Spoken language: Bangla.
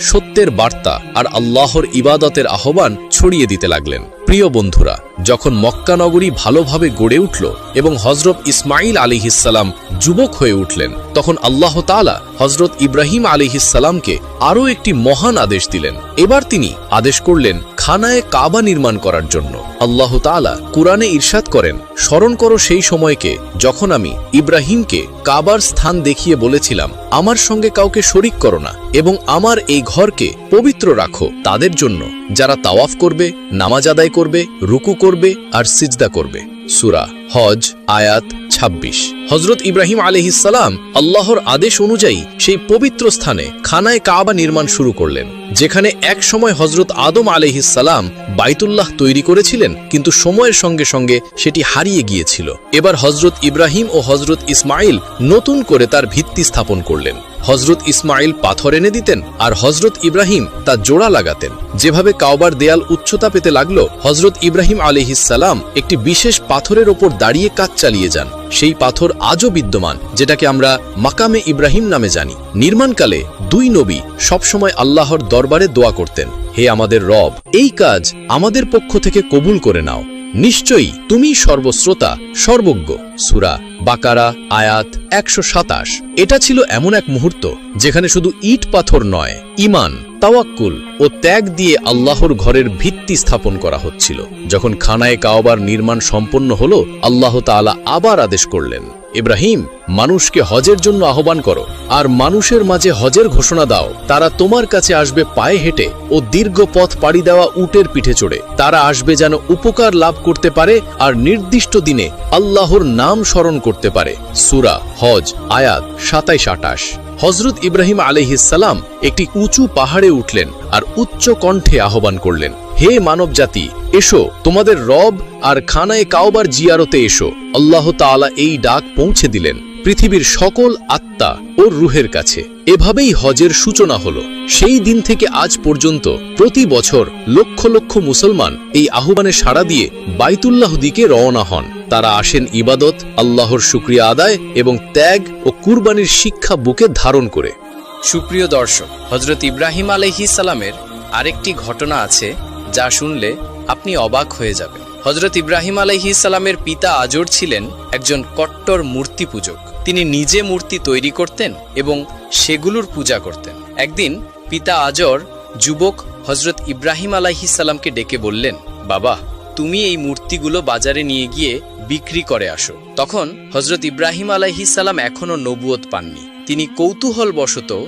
সত্যের বার্তা আর আল্লাহর ইবাদতের আহ্বান ছড়িয়ে দিতে লাগলেন। প্রিয় বন্ধুরা, যখন মক্কানগরী ভালোভাবে গড়ে উঠল এবং হজরত ইসমাইল আলী আলিহিসাল্লাম যুবক হয়ে উঠলেন, তখন আল্লাহ তালা হজরত ইব্রাহিম আলিহিসাল্লামকে আরও একটি মহান আদেশ দিলেন। এবার তিনি আদেশ করলেন খানায় কাবা নির্মাণ করার জন্য। আল্লাহ তালা কুরআনে ইরশাদ করেন, স্মরণ করো সেই সময়কে যখন আমি ইব্রাহিমকে কাবার স্থান দেখিয়ে বলেছিলাম, আমার সঙ্গে কাউকে শরিক করো না এবং আমার এই ঘরকে পবিত্র রাখো। তাদের জন্য যারা তাওয়াফ করবে, নামাজ আদায় করবে, রুকু করবে আর সিজদা করবে। সুরা হজ আয়াত ২৬ হজরত ইব্রাহিম আলহিসাল্লাম আল্লাহর আদেশ অনুযায়ী সেই পবিত্র স্থানে খানায় কাবা নির্মাণ শুরু করলেন, যেখানে এক সময় হজরত আদম আলহিসাল্লাম বাইতুল্লাহ তৈরি করেছিলেন, কিন্তু সময়ের সঙ্গে সঙ্গে সেটি হারিয়ে গিয়েছিল। এবার হজরত ইব্রাহিম ও হজরত ইসমাইল নতুন করে তার ভিত্তি স্থাপন করলেন। হজরত ইসমাইল পাথর এনে দিতেন আর হজরত ইব্রাহিম তা জোড়া লাগাতেন। যেভাবে কাওবার দেয়াল উচ্চতা পেতে লাগল হজরত ইব্রাহিম আলিহিসাল্লাম একটি বিশেষ পাথরের ওপর দাঁড়িয়ে কাজ চালিয়ে যান। সেই পাথর আজও বিদ্যমান, যেটাকে আমরা মাকামে ইব্রাহিম নামে জানি। নির্মাণকালে দুই নবী সবসময় আল্লাহর দরবারে দোয়া করতেন, হে আমাদের রব, এই কাজ আমাদের পক্ষ থেকে কবুল করে নাও। নিশ্চয়ই তুমি সর্বশ্রোতা, সর্বজ্ঞ। সুরা বাকারা, আয়াত একশো সাতাশ। এটা ছিল এমন এক মুহূর্ত, যেখানে শুধু ইট পাথর নয় ইমান তাওয়াক্কুল ও ত্যাগ দিয়ে আল্লাহর ঘরের ভিত্তি স্থাপন করা হচ্ছিল। যখন খানায় কাওবার নির্মাণ সম্পন্ন হল, আল্লাহ তাআলা আবার আদেশ করলেন ইব্রাহিম, মানুষকে হজের জন্য আহ্বান করো, আর মানুষের মাঝে হজের ঘোষণা দাও। তারা তোমার কাছে আসবে পায়ে হেঁটে ও দীর্ঘ পথ পাড়ি দেওয়া উটের পিঠে চড়ে। তারা আসবে যেন উপকার লাভ করতে পারে, আর নির্দিষ্ট দিনে আল্লাহর নাম স্মরণ করতে পারে। সুরা, হজ, আয়াত, সাতাইশ আটাশ হজরত ইব্রাহিম আলহিসাল্লাম একটি উঁচু পাহাড়ে উঠলেন আর উচ্চ কণ্ঠে আহ্বান করলেন। হে মানব জাতি এসো, তোমাদের রব আর খানায় কাওবার জিয়ারতে এসো। আল্লাহ তাআলা এই ডাক পৌঁছে দিলেন পৃথিবীর সকল আত্মা ও রুহের কাছে। এভাবেই হজের সূচনা হলো। সেই দিন থেকে আজ পর্যন্ত প্রতি বছর লক্ষ লক্ষ মুসলমান এই আহ্বানে সাড়া দিয়ে বাইতুল্লাহ দিকে রওনা হন। তারা আসেন ইবাদত, আল্লাহর শুক্রিয়া আদায় এবং ত্যাগ ও কুরবানির শিক্ষা বুকে ধারণ করে। সুপ্রিয় দর্শক হজরত ইব্রাহিম আলহি সালামের আরেকটি ঘটনা আছে যা শুনলে আপনি অবাক হয়ে যাবেন। হজরত ইব্রাহিম আলহি সালামের পিতা আজর ছিলেন একজন কট্টর মূর্তি পূজক। তিনি নিজে মূর্তি তৈরি করতেন এবং সেগুলোর পূজা করতেন। একদিন পিতা আজর যুবক হজরত ইব্রাহিম আলাইহি সালামকে ডেকে বললেন, বাবা, তুমি এই মূর্তিগুলো বাজারে নিয়ে গিয়ে বিক্রি করে আসো। তখন হজরত ইব্রাহিম আলাইহি সালাম এখনও নবুয়ত পাননি। তিনি কৌতূহলবশত